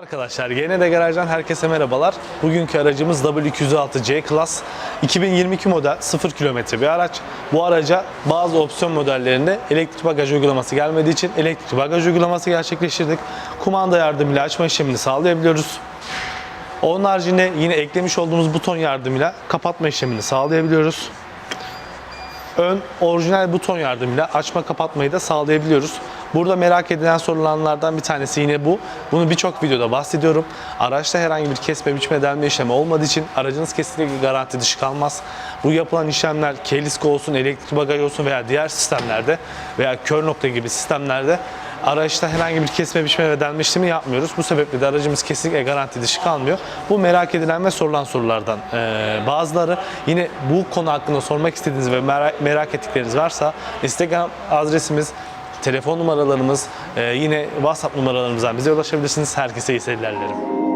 Arkadaşlar yine de garajdan herkese merhabalar. Bugünkü aracımız W206 C Class 2022 model 0 kilometre bir araç. Bu araca bazı opsiyon modellerinde elektrik bagaj uygulaması gelmediği için elektrik bagaj uygulaması gerçekleştirdik. Kumanda yardımıyla açma işlemini sağlayabiliyoruz. Onun haricinde yine eklemiş olduğumuz buton yardımıyla kapatma işlemini sağlayabiliyoruz. Ön orijinal buton yardımıyla açma kapatmayı da sağlayabiliyoruz. Burada merak edilen sorulanlardan bir tanesi yine bu. Bunu birçok videoda bahsediyorum. Araçta herhangi bir kesme biçme delme işlemi olmadığı için aracınız kesinlikle garanti dışı kalmaz. Bu yapılan işlemler kelisko olsun, elektrik bagaj olsun veya diğer sistemlerde veya kör nokta gibi sistemlerde araçta herhangi bir kesme biçme ve delme işlemi yapmıyoruz. Bu sebeple de aracımız kesinlikle garanti dışı kalmıyor. Bu merak edilen ve sorulan sorulardan eee, bazıları. Yine bu konu hakkında sormak istediğiniz ve merak, merak ettikleriniz varsa Instagram adresimiz, telefon numaralarımız, yine WhatsApp numaralarımızdan bize ulaşabilirsiniz. Herkese iyi seyirler dilerim.